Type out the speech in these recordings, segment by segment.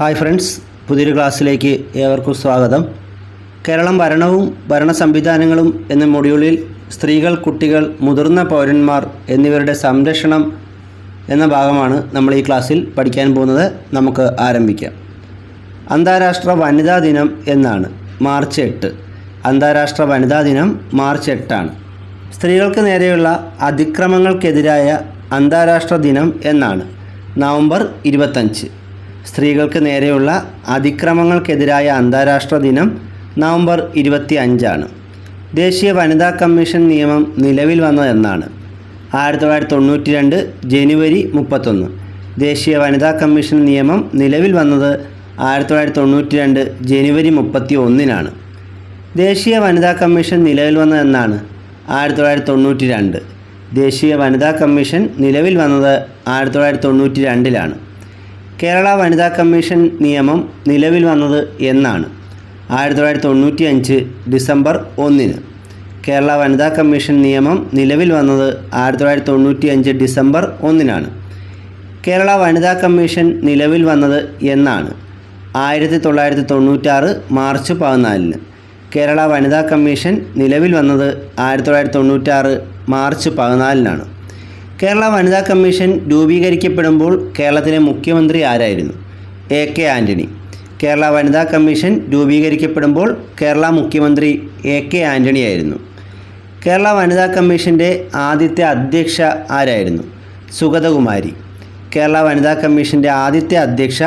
Hi friends പുതിയൊരു ക്ലാസ്സിലേക്ക് ഏവർക്കും സ്വാഗതം. കേരളം ഭരണവും ഭരണ സംവിധാനങ്ങളും എന്ന മൊഡ്യൂളിൽ സ്ത്രീകൾ കുട്ടികൾ മുതിർന്ന പൗരന്മാർ എന്നിവരുടെ സംരക്ഷണം എന്ന ഭാഗമാണ് നമ്മൾ ഈ ക്ലാസ്സിൽ പഠിക്കാൻ പോകുന്നത്. നമുക്ക് ആരംഭിക്കാം. അന്താരാഷ്ട്ര വനിതാ ദിനം എന്നാണ്. മാർച്ച് എട്ട്. അന്താരാഷ്ട്ര വനിതാ ദിനം മാർച്ച് എട്ടാണ്. സ്ത്രീകൾക്ക് നേരെയുള്ള അതിക്രമങ്ങൾക്കെതിരായ അന്താരാഷ്ട്ര ദിനം എന്നാണ്. നവംബർ ഇരുപത്തഞ്ച്. സ്ത്രീകൾക്ക് നേരെയുള്ള അതിക്രമങ്ങൾക്കെതിരായ അന്താരാഷ്ട്ര ദിനം നവംബർ ഇരുപത്തി അഞ്ചാണ് ദേശീയ വനിതാ കമ്മീഷൻ നിയമം നിലവിൽ വന്നതെന്നാണ്. ആയിരത്തി തൊള്ളായിരത്തി തൊണ്ണൂറ്റി രണ്ട് ജനുവരി മുപ്പത്തൊന്ന്. ദേശീയ വനിതാ കമ്മീഷൻ നിയമം നിലവിൽ വന്നത് ആയിരത്തി തൊള്ളായിരത്തി തൊണ്ണൂറ്റി രണ്ട് ജനുവരി മുപ്പത്തി ഒന്നിനാണ് ദേശീയ വനിതാ കമ്മീഷൻ നിലവിൽ വന്നതെന്നാണ് ആയിരത്തി തൊള്ളായിരത്തി തൊണ്ണൂറ്റി രണ്ട് ദേശീയ വനിതാ കമ്മീഷൻ നിലവിൽ വന്നത് ആയിരത്തി തൊള്ളായിരത്തി തൊണ്ണൂറ്റി രണ്ടിലാണ് കേരള വനിതാ കമ്മീഷൻ നിയമം നിലവിൽ വന്നത് എന്നാണ്. ആയിരത്തി തൊള്ളായിരത്തി തൊണ്ണൂറ്റി അഞ്ച് ഡിസംബർ ഒന്നിന്. കേരള വനിതാ കമ്മീഷൻ നിയമം നിലവിൽ വന്നത് ആയിരത്തി തൊള്ളായിരത്തി തൊണ്ണൂറ്റി അഞ്ച് ഡിസംബർ ഒന്നിനാണ്. കേരള വനിതാ കമ്മീഷൻ നിലവിൽ വന്നത് എന്നാണ്. ആയിരത്തി തൊള്ളായിരത്തി തൊണ്ണൂറ്റാറ് മാർച്ച് പതിനാലിന്. കേരള വനിതാ കമ്മീഷൻ നിലവിൽ വന്നത് ആയിരത്തി തൊള്ളായിരത്തി തൊണ്ണൂറ്റാറ് മാർച്ച് പതിനാലിനാണ്. കേരള വനിതാ കമ്മീഷൻ രൂപീകരിക്കപ്പെടുമ്പോൾ കേരളത്തിലെ മുഖ്യമന്ത്രി ആരായിരുന്നു? എ കെ ആന്റണി കേരള വനിതാ കമ്മീഷൻ രൂപീകരിക്കപ്പെടുമ്പോൾ കേരള മുഖ്യമന്ത്രി എ കെ ആന്റണി ആയിരുന്നു. കേരള വനിതാ കമ്മീഷന്റെ ആദ്യത്തെ അധ്യക്ഷ ആരായിരുന്നു? സുഗതകുമാരി. കേരള വനിതാ കമ്മീഷന്റെ ആദ്യത്തെ അധ്യക്ഷ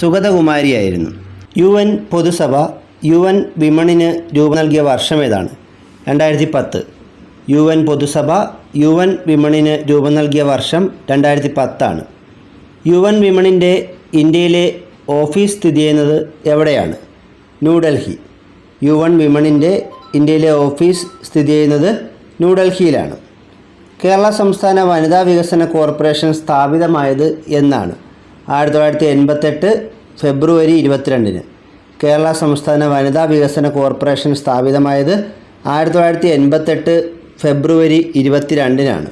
സുഗതകുമാരിയായിരുന്നു യു എൻ പൊതുസഭ യു എൻ വിമണിന് രൂപം നൽകിയ വർഷം ഏതാണ്? രണ്ടായിരത്തി പത്ത്. യു എൻ പൊതുസഭ യു എൻ വിമണിന് രൂപം നൽകിയ വർഷം രണ്ടായിരത്തി പത്താണ് യു എൻ വിമണിന്റെ ഇന്ത്യയിലെ ഓഫീസ് സ്ഥിതി ചെയ്യുന്നത് എവിടെയാണ്? ന്യൂഡൽഹി. യു എൻ വിമണിന്റെ ഇന്ത്യയിലെ ഓഫീസ് സ്ഥിതി ചെയ്യുന്നത് ന്യൂഡൽഹിയിലാണ്. കേരള സംസ്ഥാന വനിതാ വികസന കോർപ്പറേഷൻ സ്ഥാപിതമായത് എന്നാണ് ആയിരത്തി തൊള്ളായിരത്തി എൺപത്തെട്ട് ഫെബ്രുവരി ഇരുപത്തിരണ്ടിന്. കേരള സംസ്ഥാന വനിതാ വികസന കോർപ്പറേഷൻ സ്ഥാപിതമായത് ആയിരത്തി തൊള്ളായിരത്തി എൺപത്തെട്ട് ഫെബ്രുവരി ഇരുപത്തിരണ്ടിനാണ്.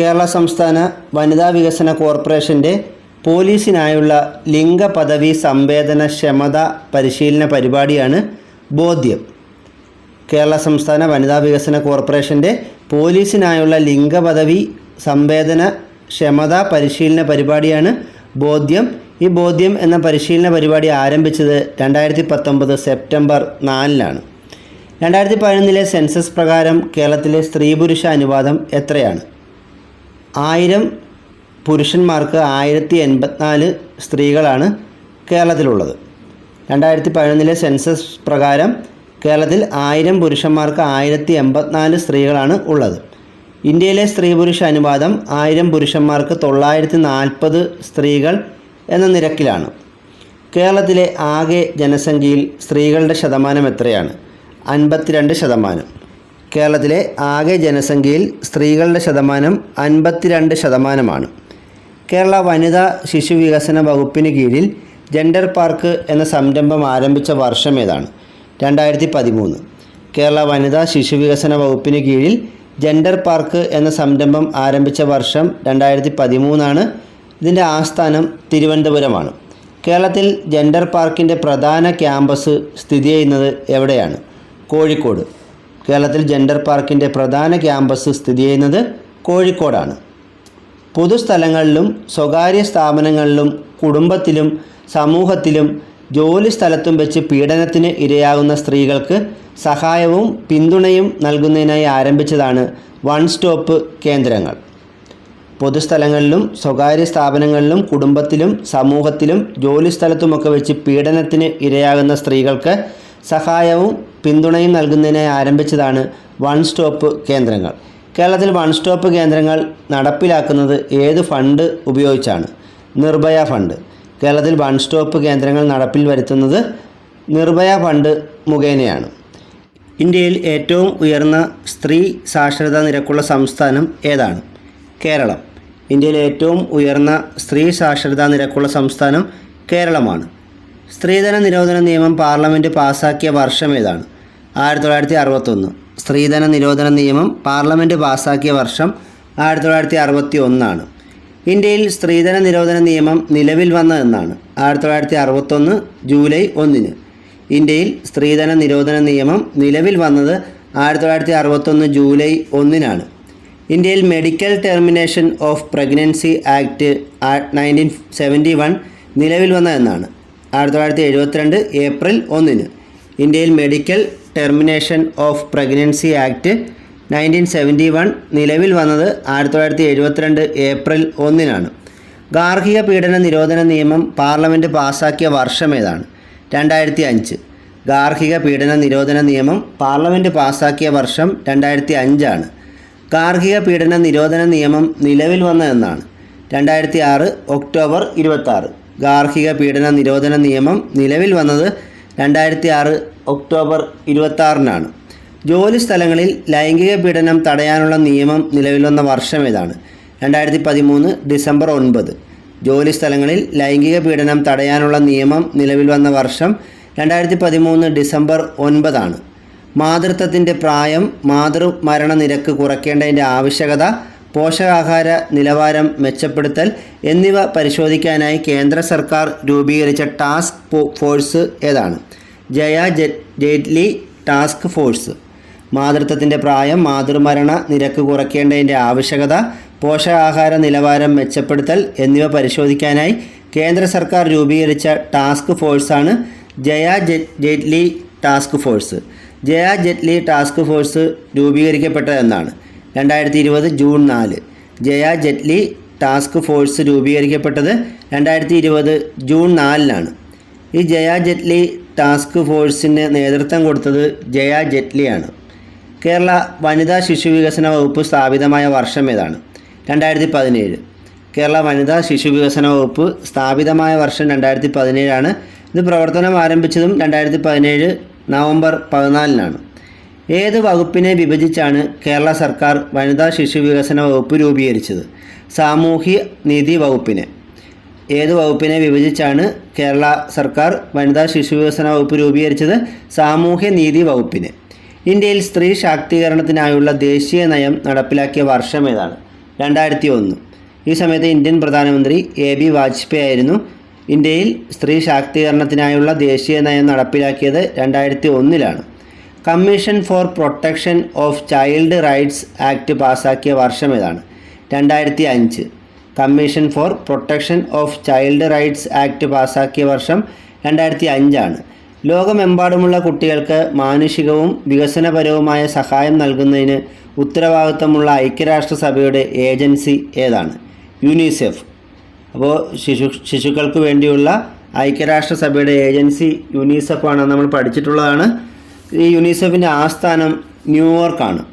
കേരള സംസ്ഥാന വനിതാ വികസന കോർപ്പറേഷന്റെ പോലീസിനായുള്ള ലിംഗ പദവി സംവേദന ക്ഷമത പരിശീലന പരിപാടിയാണ് ബോധ്യം. കേരള സംസ്ഥാന വനിതാ വികസന കോർപ്പറേഷന്റെ പോലീസിനായുള്ള ലിംഗപദവി സംവേദന ക്ഷമത പരിശീലന പരിപാടിയാണ് ബോധ്യം. ഈ ബോധ്യം എന്ന പരിശീലന പരിപാടി ആരംഭിച്ചത് രണ്ടായിരത്തി പത്തൊമ്പത് സെപ്റ്റംബർ നാലിനാണ്. രണ്ടായിരത്തി പതിനൊന്നിലെ സെൻസസ് പ്രകാരം കേരളത്തിലെ സ്ത്രീ പുരുഷ അനുപാതം എത്രയാണ്? ആയിരം പുരുഷന്മാർക്ക് ആയിരത്തി എൺപത്തിനാല് സ്ത്രീകളാണ് കേരളത്തിലുള്ളത്. രണ്ടായിരത്തി പതിനൊന്നിലെ സെൻസസ് പ്രകാരം കേരളത്തിൽ ആയിരം പുരുഷന്മാർക്ക് ആയിരത്തി എൺപത്തിനാല് സ്ത്രീകളാണ് ഉള്ളത്. ഇന്ത്യയിലെ സ്ത്രീ പുരുഷ അനുപാതം ആയിരം പുരുഷന്മാർക്ക് തൊള്ളായിരത്തി നാൽപ്പത് സ്ത്രീകൾ എന്ന നിരക്കിലാണ്. കേരളത്തിലെ ആകെ ജനസംഖ്യയിൽ സ്ത്രീകളുടെ ശതമാനം എത്രയാണ്? അൻപത്തിരണ്ട് ശതമാനം. കേരളത്തിലെ ആകെ ജനസംഖ്യയിൽ സ്ത്രീകളുടെ ശതമാനം അൻപത്തിരണ്ട് ശതമാനമാണ്. കേരള വനിതാ ശിശു വികസന വകുപ്പിന് കീഴിൽ ജെൻഡർ പാർക്ക് എന്ന സംരംഭം ആരംഭിച്ച വർഷം ഏതാണ്? രണ്ടായിരത്തി പതിമൂന്ന് കേരള വനിതാ ശിശു വികസന വകുപ്പിന് കീഴിൽ ജെൻഡർ പാർക്ക് എന്ന സംരംഭം ആരംഭിച്ച വർഷം രണ്ടായിരത്തി പതിമൂന്നാണ് ഇതിന്റെ ആസ്ഥാനം തിരുവനന്തപുരമാണ്. കേരളത്തിൽ ജെൻഡർ പാർക്കിന്റെ പ്രധാന ക്യാമ്പസ് സ്ഥിതി ചെയ്യുന്നത് എവിടെയാണ്? കോഴിക്കോട്. കേരളത്തിൽ ജെൻഡർ പാർക്കിന്റെ പ്രധാന ക്യാമ്പസ് സ്ഥിതി ചെയ്യുന്നത് കോഴിക്കോടാണ്. പൊതുസ്ഥലങ്ങളിലും സ്വകാര്യ സ്ഥാപനങ്ങളിലും കുടുംബത്തിലും സമൂഹത്തിലും ജോലി സ്ഥലത്തും വെച്ച് പീഡനത്തിന് ഇരയാകുന്ന സ്ത്രീകൾക്ക് സഹായവും പിന്തുണയും നൽകുന്നതിനായി ആരംഭിച്ചതാണ് വൺ സ്റ്റോപ്പ് കേന്ദ്രങ്ങൾ. പൊതുസ്ഥലങ്ങളിലും സ്വകാര്യ സ്ഥാപനങ്ങളിലും കുടുംബത്തിലും സമൂഹത്തിലും ജോലി സ്ഥലത്തുമൊക്കെ വെച്ച് പീഡനത്തിന് ഇരയാകുന്ന സ്ത്രീകൾക്ക് സഹായവും പിന്തുണയും നൽകുന്നതിനായി ആരംഭിച്ചതാണ് വൺ സ്റ്റോപ്പ് കേന്ദ്രങ്ങൾ. കേരളത്തിൽ വൺ സ്റ്റോപ്പ് കേന്ദ്രങ്ങൾ നടപ്പിലാക്കുന്നത് ഏത് ഫണ്ട് ഉപയോഗിച്ചാണ്? നിർഭയ ഫണ്ട്. കേരളത്തിൽ വൺ സ്റ്റോപ്പ് കേന്ദ്രങ്ങൾ നടപ്പിൽ വരുത്തുന്നത് നിർഭയ ഫണ്ട് മുഖേനയാണ്. ഇന്ത്യയിൽ ഏറ്റവും ഉയർന്ന സ്ത്രീ സാക്ഷരതാ നിരക്കുള്ള സംസ്ഥാനം ഏതാണ്? കേരളം. ഇന്ത്യയിൽ ഏറ്റവും ഉയർന്ന സ്ത്രീ സാക്ഷരതാ നിരക്കുള്ള സംസ്ഥാനം കേരളമാണ്. സ്ത്രീധന നിരോധന നിയമം പാർലമെന്റ് പാസാക്കിയ വർഷം ഏതാണ്? ആയിരത്തി തൊള്ളായിരത്തി അറുപത്തൊന്ന് സ്ത്രീധന നിരോധന നിയമം പാർലമെന്റ് പാസാക്കിയ വർഷം ആയിരത്തി തൊള്ളായിരത്തി അറുപത്തി ഒന്നാണ് ഇന്ത്യയിൽ സ്ത്രീധന നിരോധന നിയമം നിലവിൽ വന്നതെന്നാണ് ആയിരത്തി തൊള്ളായിരത്തി അറുപത്തൊന്ന് ജൂലൈ ഒന്നിന്. ഇന്ത്യയിൽ സ്ത്രീധന നിരോധന നിയമം നിലവിൽ വന്നത് ആയിരത്തി തൊള്ളായിരത്തി അറുപത്തൊന്ന് ജൂലൈ ഒന്നിനാണ്. ഇന്ത്യയിൽ medical termination of pregnancy act nineteen seventy one നിലവിൽ വന്നതെന്നാണ് ആയിരത്തി തൊള്ളായിരത്തി എഴുപത്തിരണ്ട് ഏപ്രിൽ ഒന്നിന്. ഇന്ത്യയിൽ medical termination of pregnancy act nineteen seventy one നിലവിൽ വന്നത് ആയിരത്തി തൊള്ളായിരത്തി എഴുപത്തിരണ്ട് ഏപ്രിൽ ഒന്നിനാണ്. ഗാർഹിക പീഡന നിരോധന നിയമം പാർലമെന്റ് പാസാക്കിയ വർഷം ഏതാണ്? രണ്ടായിരത്തി അഞ്ച് ഗാർഹിക പീഡന നിരോധന നിയമം പാർലമെന്റ് പാസാക്കിയ വർഷം രണ്ടായിരത്തി അഞ്ചാണ് ഗാർഹിക പീഡന നിരോധന നിയമം നിലവിൽ വന്ന എന്നാണ്. രണ്ടായിരത്തി ആറ് ഒക്ടോബർ ഇരുപത്താറ്. ഗാർഹിക പീഡന നിരോധന നിയമം നിലവിൽ വന്നത് രണ്ടായിരത്തി ആറ് ഒക്ടോബർ ഇരുപത്താറിനാണ് ജോലി സ്ഥലങ്ങളിൽ ലൈംഗിക പീഡനം തടയാനുള്ള നിയമം നിലവിൽ വന്ന വർഷം ഏതാണ്? രണ്ടായിരത്തി പതിമൂന്ന് ഡിസംബർ ഒൻപത്. ജോലി സ്ഥലങ്ങളിൽ ലൈംഗിക പീഡനം തടയാനുള്ള നിയമം നിലവിൽ വന്ന വർഷം രണ്ടായിരത്തി പതിമൂന്ന് ഡിസംബർ ഒൻപതാണ്. മാതൃത്വത്തിന്റെ പ്രായം മാതൃമരണ നിരക്ക് കുറയ്ക്കേണ്ടതിന്റെ ആവശ്യകത പോഷകാഹാര നിലവാരം മെച്ചപ്പെടുത്തൽ എന്നിവ പരിശോധിക്കാനായി കേന്ദ്ര സർക്കാർ രൂപീകരിച്ച ടാസ്ക് ഫോഴ്സ് ഏതാണ്? Jaya Jaitly task force. മാതൃത്വത്തിന്റെ പ്രായം മാതൃമരണ നിരക്ക് കുറയ്ക്കേണ്ടതിന്റെ ആവശ്യകത പോഷകാഹാര നിലവാരം മെച്ചപ്പെടുത്തൽ എന്നിവ പരിശോധിക്കാനായി കേന്ദ്ര സർക്കാർ രൂപീകരിച്ച task ഫോഴ്സാണ് Jaya Jaitly task force. Jaya Jaitly task force രൂപീകരിക്കപ്പെട്ടതെന്നാണ് രണ്ടായിരത്തി ഇരുപത് ജൂൺ നാല്. ജയ ജെറ്റ്ലി ടാസ്ക് ഫോഴ്സ് രൂപീകരിക്കപ്പെട്ടത് രണ്ടായിരത്തി ഇരുപത് ജൂൺ നാലിനാണ്. ഈ ജയ ജെറ്റ്ലി ടാസ്ക് ഫോഴ്സിന് നേതൃത്വം കൊടുത്തത് ജയ ജെറ്റ്ലിയാണ്. കേരള വനിതാ ശിശു വികസന വകുപ്പ് സ്ഥാപിതമായ വർഷം ഏതാണ്? രണ്ടായിരത്തി പതിനേഴ് കേരള വനിതാ ശിശു വികസന വകുപ്പ് സ്ഥാപിതമായ വർഷം രണ്ടായിരത്തി പതിനേഴാണ് ഇത് പ്രവർത്തനം ആരംഭിച്ചതും രണ്ടായിരത്തി പതിനേഴ് നവംബർ പതിനാലിനാണ്. ഏത് വകുപ്പിനെ വിഭജിച്ചാണ് കേരള സർക്കാർ വനിതാ ശിശു വികസന വകുപ്പ് രൂപീകരിച്ചത്? സാമൂഹ്യ നീതി വകുപ്പിനെ. ഏത് വകുപ്പിനെ വിഭജിച്ചാണ് കേരള സർക്കാർ വനിതാ ശിശു വികസന വകുപ്പ് രൂപീകരിച്ചത്? സാമൂഹ്യ നീതി വകുപ്പിനെ. ഇന്ത്യയിൽ സ്ത്രീ ശാക്തീകരണത്തിനായുള്ള ദേശീയ നയം നടപ്പിലാക്കിയ വർഷം ഏതാണ്? രണ്ടായിരത്തി ഒന്ന് ഈ സമയത്ത് ഇന്ത്യൻ പ്രധാനമന്ത്രി എ ബി വാജ്പേയി ആയിരുന്നു. ഇന്ത്യയിൽ സ്ത്രീ ശാക്തീകരണത്തിനായുള്ള ദേശീയ നയം നടപ്പിലാക്കിയത് രണ്ടായിരത്തി ഒന്നിലാണ് commission for protection of child rights act പാസാക്കിയ വർഷം ഏതാണ്? രണ്ടായിരത്തി അഞ്ച് commission for protection of child rights act പാസാക്കിയ വർഷം രണ്ടായിരത്തി അഞ്ചാണ് ലോകമെമ്പാടുമുള്ള കുട്ടികൾക്ക് മാനുഷികവും വികസനപരവുമായ സഹായം നൽകുന്നതിന് ഉത്തരവാദിത്തമുള്ള ഐക്യരാഷ്ട്രസഭയുടെ ഏജൻസി ഏതാണ്? യുനിസെഫ്. അപ്പോൾ ശിശു ശിശുക്കൾക്ക് വേണ്ടിയുള്ള ഐക്യരാഷ്ട്രസഭയുടെ ഏജൻസി യുനിസെഫാണ്. നമ്മൾ പഠിച്ചിട്ടുള്ളതാണ്. ഈ യുനിസെഫിന്റെ ആസ്ഥാനം ന്യൂയോർക്കാണ്.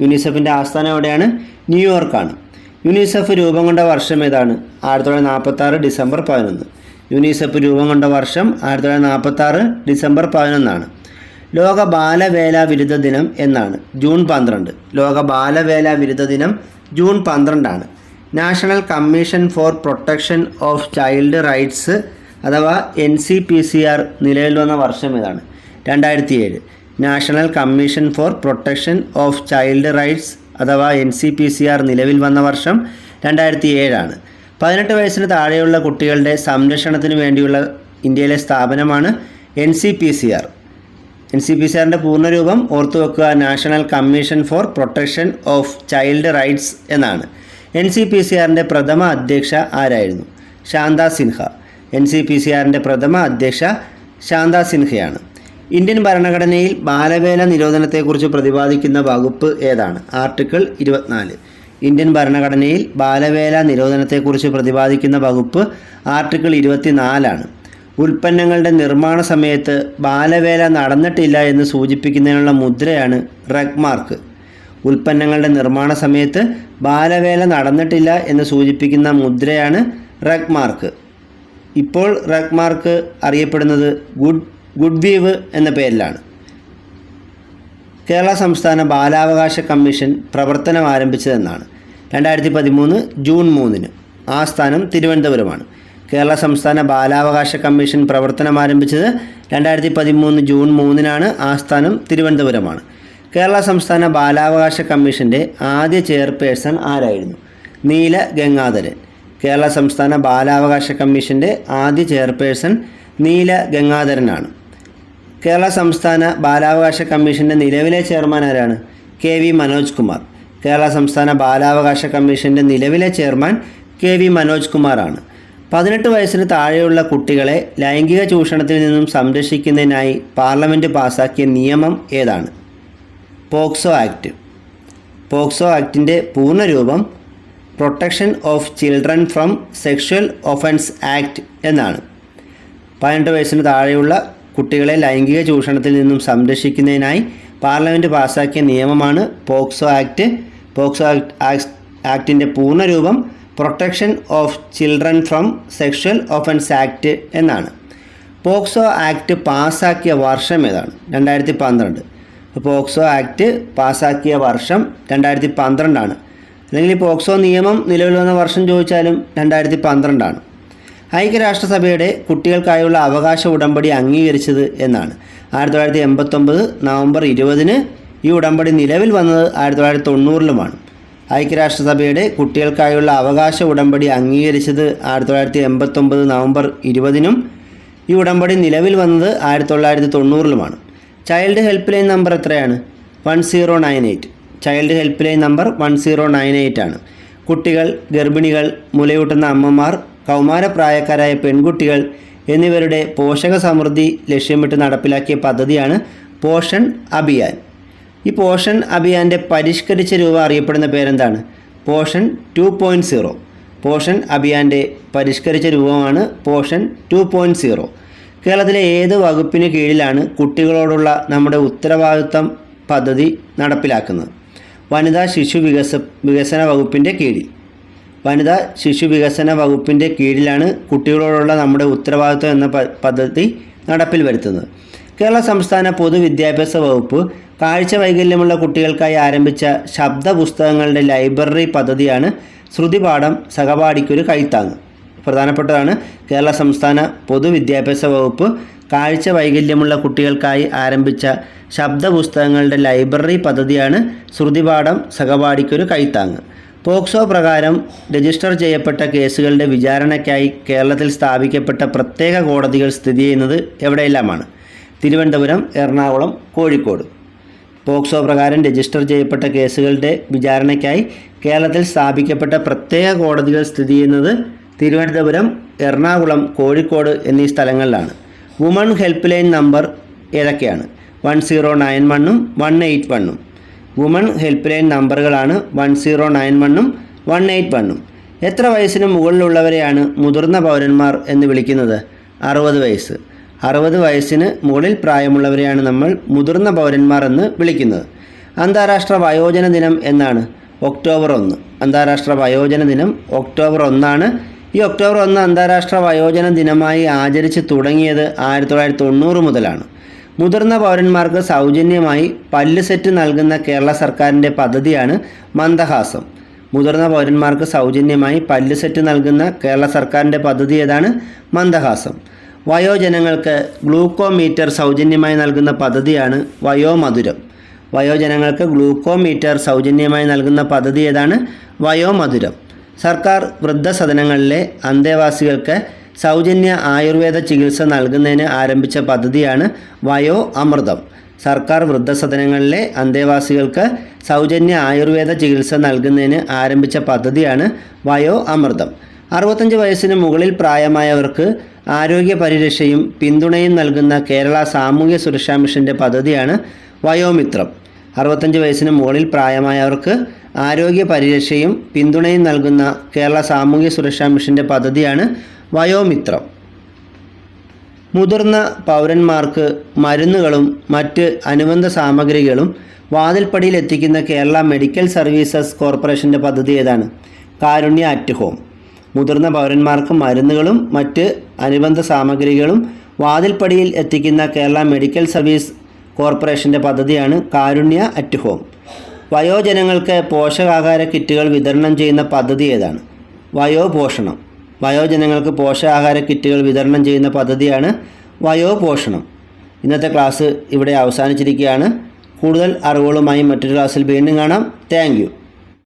യുനിസെഫിന്റെ ആസ്ഥാനം എവിടെയാണ്? ന്യൂയോർക്കാണ്. യുനിസെഫ് രൂപം കൊണ്ട വർഷം ഏതാണ്? ആയിരത്തി തൊള്ളായിരത്തി നാൽപ്പത്തി ആറ് ഡിസംബർ പതിനൊന്ന്. യുനിസെഫ് രൂപം കൊണ്ട വർഷം ആയിരത്തി തൊള്ളായിരത്തി നാൽപ്പത്തി ആറ് ഡിസംബർ പതിനൊന്നാണ്. ലോക ബാലവേല വിരുദ്ധ ദിനം എന്നാണ്. ജൂൺ പന്ത്രണ്ട്. ലോക ബാലവേല വിരുദ്ധ ദിനം ജൂൺ പന്ത്രണ്ടാണ്. National commission for protection of child rights അഥവാ N C P C R നിലവിൽ വന്ന വർഷം ഏതാണ്? രണ്ടായിരത്തി ഏഴ് national commission for protection of child rights അഥവാ N C P C R നിലവിൽ വന്ന വർഷം രണ്ടായിരത്തി ഏഴാണ് പതിനെട്ട് വയസ്സിന് താഴെയുള്ള കുട്ടികളുടെ സംരക്ഷണത്തിന് വേണ്ടിയുള്ള ഇന്ത്യയിലെ സ്ഥാപനമാണ് N C P C R. N C P C ആറിന്റെ പൂർണരൂപം ഓർത്തുവെക്കുക national commission for protection of child rights എന്നാണ്. എൻ സി പി സി ആറിന്റെ പ്രഥമ അധ്യക്ഷ ആരായിരുന്നു? Shantha Sinha. N C P C ആറിന്റെ പ്രഥമ അധ്യക്ഷ ശാന്ത സിൻഹയാണ്. ഇന്ത്യൻ ഭരണഘടനയിൽ ബാലവേല നിരോധനത്തെക്കുറിച്ച് പ്രതിപാദിക്കുന്ന വകുപ്പ് ഏതാണ്? ആർട്ടിക്കിൾ ഇരുപത്തിനാല്. ഇന്ത്യൻ ഭരണഘടനയിൽ ബാലവേല നിരോധനത്തെക്കുറിച്ച് പ്രതിപാദിക്കുന്ന വകുപ്പ് ആർട്ടിക്കിൾ ഇരുപത്തിനാലാണ്. ഉൽപ്പന്നങ്ങളുടെ നിർമ്മാണ സമയത്ത് ബാലവേല നടന്നിട്ടില്ല എന്ന് സൂചിപ്പിക്കുന്നതിനുള്ള മുദ്രയാണ് റെഗ് മാർക്ക് ഉൽപ്പന്നങ്ങളുടെ നിർമ്മാണ സമയത്ത് ബാലവേല നടന്നിട്ടില്ല എന്ന് സൂചിപ്പിക്കുന്ന മുദ്രയാണ് റെഗ് മാർക്ക് ഇപ്പോൾ റെഗ് മാർക്ക് അറിയപ്പെടുന്നത് ഗുഡ് ഗുഡ് വീവ് എന്ന പേരിലാണ്. കേരള സംസ്ഥാന ബാലാവകാശ കമ്മീഷൻ പ്രവർത്തനം ആരംഭിച്ചതെന്നാണ്. രണ്ടായിരത്തി പതിമൂന്ന് ജൂൺ മൂന്നിന് സ്ഥാനം തിരുവനന്തപുരമാണ്. കേരള സംസ്ഥാന ബാലാവകാശ കമ്മീഷൻ പ്രവർത്തനം ആരംഭിച്ചത് രണ്ടായിരത്തി പതിമൂന്ന് ജൂൺ മൂന്നിനാണ് സ്ഥാനം തിരുവനന്തപുരമാണ്. കേരള സംസ്ഥാന ബാലാവകാശ കമ്മീഷന്റെ ആദ്യ ചെയർപേഴ്സൺ ആരായിരുന്നു? നീല ഗംഗാധരൻ. കേരള സംസ്ഥാന ബാലാവകാശ കമ്മീഷന്റെ ആദ്യ ചെയർപേഴ്സൺ നീല ഗംഗാധരനാണ്. കേരള സംസ്ഥാന ബാലാവകാശ കമ്മീഷന്റെ നിലവിലെ ചെയർമാൻ ആരാണ്? K V Manoj Kumar. Kerala സംസ്ഥാന ബാലാവകാശ കമ്മീഷന്റെ നിലവിലെ ചെയർമാൻ കെ വി മനോജ് കുമാറാണ് പതിനെട്ട് വയസ്സിന് താഴെയുള്ള കുട്ടികളെ ലൈംഗിക ചൂഷണത്തിൽ നിന്നും സംരക്ഷിക്കുന്നതിനായി പാർലമെന്റ് പാസാക്കിയ നിയമം ഏതാണ്? POCSO act. പോക്സോ ആക്ടിന്റെ പൂർണരൂപം protection of children from sexual offence act എന്നാണ്. പതിനെട്ട് വയസ്സിന് താഴെയുള്ള കുട്ടികളെ ലൈംഗിക ചൂഷണത്തിൽ നിന്നും സംരക്ഷിക്കുന്നതിനായി പാർലമെന്റ് പാസാക്കിയ നിയമമാണ് പോക്സോ ആക്ട്. പോക്സോ ആക്ട് ആക്ടിന്റെ പൂർണരൂപം protection of children from sexual offence act എന്നാണ്. പോക്സോ ആക്ട് പാസാക്കിയ വർഷം ഏതാണ്? രണ്ടായിരത്തി പന്ത്രണ്ട് പോക്സോ ആക്ട് പാസാക്കിയ വർഷം രണ്ടായിരത്തി പന്ത്രണ്ടാണ് അല്ലെങ്കിൽ പോക്സോ നിയമം നിലവിൽ വന്ന വർഷം ചോദിച്ചാലും രണ്ടായിരത്തി പന്ത്രണ്ടാണ് ഐക്യരാഷ്ട്രസഭയുടെ കുട്ടികൾക്കായുള്ള അവകാശ ഉടമ്പടി അംഗീകരിച്ചത് എന്നാണ്. ആയിരത്തി തൊള്ളായിരത്തി എൺപത്തൊമ്പത് നവംബർ ഇരുപതിന് ഈ ഉടമ്പടി നിലവിൽ വന്നത് ആയിരത്തി തൊള്ളായിരത്തി തൊണ്ണൂറിലുമാണ്. ഐക്യരാഷ്ട്രസഭയുടെ കുട്ടികൾക്കായുള്ള അവകാശ ഉടമ്പടി അംഗീകരിച്ചത് ആയിരത്തി തൊള്ളായിരത്തി എൺപത്തൊമ്പത് നവംബർ ഇരുപതിനും ഈ ഉടമ്പടി നിലവിൽ വന്നത് ആയിരത്തി തൊള്ളായിരത്തി തൊണ്ണൂറിലുമാണ്. ചൈൽഡ് ഹെൽപ്പ് ലൈൻ നമ്പർ എത്രയാണ്? One zero nine eight. Child help line number one zero nine eight ആണ്. കുട്ടികൾ ഗർഭിണികൾ മുലയൂട്ടുന്ന അമ്മമാർ കൗമാരപ്രായക്കാരായ പെൺകുട്ടികൾ എന്നിവരുടെ പോഷക സമൃദ്ധി ലക്ഷ്യമിട്ട് നടപ്പിലാക്കിയ പദ്ധതിയാണ് പോഷൺ അഭിയാൻ. ഈ പോഷൻ അഭിയാന്റെ പരിഷ്കരിച്ച രൂപം അറിയപ്പെടുന്ന പേരെന്താണ്? Poshan two point zero. Poshan അഭിയാന്റെ പരിഷ്കരിച്ച രൂപമാണ് പോഷൻ ടു പോയിന്റ് സീറോ. കേരളത്തിലെ ഏത് വകുപ്പിന് കീഴിലാണ് കുട്ടികളോടുള്ള നമ്മുടെ ഉത്തരവാദിത്തം പദ്ധതി നടപ്പിലാക്കുന്നത്? വനിതാ ശിശു വികസ വികസന വകുപ്പിന്റെ കീഴിൽ. വനിതാ ശിശു വികസന വകുപ്പിന്റെ കീഴിലാണ് കുട്ടികളോടുള്ള നമ്മുടെ ഉത്തരവാദിത്വം എന്ന പദ്ധതി നടപ്പിൽ വരുത്തുന്നത്. കേരള സംസ്ഥാന പൊതുവിദ്യാഭ്യാസ വകുപ്പ് കാഴ്ച വൈകല്യമുള്ള കുട്ടികൾക്കായി ആരംഭിച്ച ശബ്ദ പുസ്തകങ്ങളുടെ ലൈബ്രറി പദ്ധതിയാണ് ശ്രുതിപാഠം സഹപാഠിക്കൊരു കൈത്താങ്ങ് പ്രധാനപ്പെട്ടതാണ് കേരള സംസ്ഥാന പൊതുവിദ്യാഭ്യാസ വകുപ്പ് കാഴ്ച വൈകല്യമുള്ള കുട്ടികൾക്കായി ആരംഭിച്ച ശബ്ദ പുസ്തകങ്ങളുടെ ലൈബ്രറി പദ്ധതിയാണ് ശ്രുതിപാഠം സഹപാഠിക്കൊരു കൈത്താങ്ങ് പോക്സോ പ്രകാരം രജിസ്റ്റർ ചെയ്യപ്പെട്ട കേസുകളുടെ വിചാരണയ്ക്കായി കേരളത്തിൽ സ്ഥാപിക്കപ്പെട്ട പ്രത്യേക കോടതികൾ സ്ഥിതി ചെയ്യുന്നത് എവിടെയെല്ലാമാണ്? തിരുവനന്തപുരം എറണാകുളം കോഴിക്കോട്. പോക്സോ പ്രകാരം രജിസ്റ്റർ ചെയ്യപ്പെട്ട കേസുകളുടെ വിചാരണയ്ക്കായി കേരളത്തിൽ സ്ഥാപിക്കപ്പെട്ട പ്രത്യേക കോടതികൾ സ്ഥിതി ചെയ്യുന്നത് തിരുവനന്തപുരം എറണാകുളം കോഴിക്കോട് എന്നീ സ്ഥലങ്ങളിലാണ്. വുമൺ ഹെൽപ്പ് ലൈൻ നമ്പർ ഏതൊക്കെയാണ്? വൺ സീറോ നയൻ വണ്ണും വൺ എയ്റ്റ് വണ്ണും. വുമൺ ഹെൽപ്പ് ലൈൻ നമ്പറുകളാണ് വൺ സീറോ നയൻ വണ്ണും വൺ എയ്റ്റ് വണ്ണും എത്ര വയസ്സിന് മുകളിലുള്ളവരെയാണ് മുതിർന്ന പൗരന്മാർ എന്ന് വിളിക്കുന്നത്? അറുപത് വയസ്സ്. അറുപത് വയസ്സിന് മുകളിൽ പ്രായമുള്ളവരെയാണ് നമ്മൾ മുതിർന്ന പൗരന്മാർ എന്ന് വിളിക്കുന്നത്. അന്താരാഷ്ട്ര വയോജന ദിനം എന്നാണ് ഒക്ടോബർ ഒന്ന്. അന്താരാഷ്ട്ര വയോജന ദിനം ഒക്ടോബർ ഒന്നാണ്. ഈ ഒക്ടോബർ ഒന്ന് അന്താരാഷ്ട്ര വയോജന ദിനമായി ആചരിച്ച് തുടങ്ങിയത് ആയിരത്തി തൊള്ളായിരത്തി തൊണ്ണൂറ് മുതലാണ്. മുതിർന്ന പൗരന്മാർക്ക് സൗജന്യമായി പല്ല് സെറ്റ് നൽകുന്ന കേരള സർക്കാരിന്റെ പദ്ധതിയാണ് മന്ദഹാസം. മുതിർന്ന പൗരന്മാർക്ക് സൗജന്യമായി പല്ല് സെറ്റ് നൽകുന്ന കേരള സർക്കാരിന്റെ പദ്ധതി ഏതാണ്? മന്ദഹാസം. വയോജനങ്ങൾക്ക് ഗ്ലൂക്കോമീറ്റർ സൗജന്യമായി നൽകുന്ന പദ്ധതിയാണ് വയോമധുരം. വയോജനങ്ങൾക്ക് ഗ്ലൂക്കോമീറ്റർ സൗജന്യമായി നൽകുന്ന പദ്ധതി ഏതാണ്? വയോമധുരം. സർക്കാർ വൃദ്ധസദനങ്ങളിലെ അന്തേവാസികൾക്ക് സൗജന്യ ആയുർവേദ ചികിത്സ നൽകുന്നതിന് ആരംഭിച്ച പദ്ധതിയാണ് വയോ അമൃതം സർക്കാർ വൃദ്ധസദനങ്ങളിലെ അന്തേവാസികൾക്ക് സൗജന്യ ആയുർവേദ ചികിത്സ നൽകുന്നതിന് ആരംഭിച്ച പദ്ധതിയാണ് വയോ അമൃതം അറുപത്തഞ്ച് വയസ്സിന് മുകളിൽ പ്രായമായവർക്ക് ആരോഗ്യ പരിരക്ഷയും പിന്തുണയും നൽകുന്ന കേരള സാമൂഹ്യ സുരക്ഷാ മിഷന്റെ പദ്ധതിയാണ് വയോമിത്രം. അറുപത്തഞ്ച് വയസ്സിന് മുകളിൽ പ്രായമായവർക്ക് ആരോഗ്യ പരിരക്ഷയും പിന്തുണയും നൽകുന്ന കേരള സാമൂഹ്യ സുരക്ഷാ മിഷന്റെ പദ്ധതിയാണ് വയോമിത്രം. മുതിർന്ന പൗരന്മാർക്ക് മരുന്നുകളും മറ്റ് അനുബന്ധ സാമഗ്രികളും വാതിൽപ്പടിയിൽ എത്തിക്കുന്ന കേരള മെഡിക്കൽ സർവീസസ് കോർപ്പറേഷന്റെ പദ്ധതി ഏതാണ്? Karunya at home. മുതിർന്ന പൗരന്മാർക്ക് മരുന്നുകളും മറ്റ് അനുബന്ധ സാമഗ്രികളും വാതിൽപ്പടിയിൽ എത്തിക്കുന്ന കേരള മെഡിക്കൽ സർവീസ് കോർപ്പറേഷന്റെ പദ്ധതിയാണ് കാരുണ്യ അറ്റ് ഹോം. വയോജനങ്ങൾക്ക് പോഷകാഹാര കിറ്റുകൾ വിതരണം ചെയ്യുന്ന പദ്ധതി ഏതാണ്? വയോപോഷണം. വയോജനങ്ങൾക്ക് പോഷകാഹാര കിറ്റുകൾ വിതരണം ചെയ്യുന്ന പദ്ധതിയാണ് വയോപോഷണം ഇന്നത്തെ ക്ലാസ് ഇവിടെ അവസാനിച്ചിരിക്കുകയാണ്. കൂടുതൽ അറിവുകളുമായി മറ്റൊരു ക്ലാസ്സിൽ വീണ്ടും കാണാം. താങ്ക്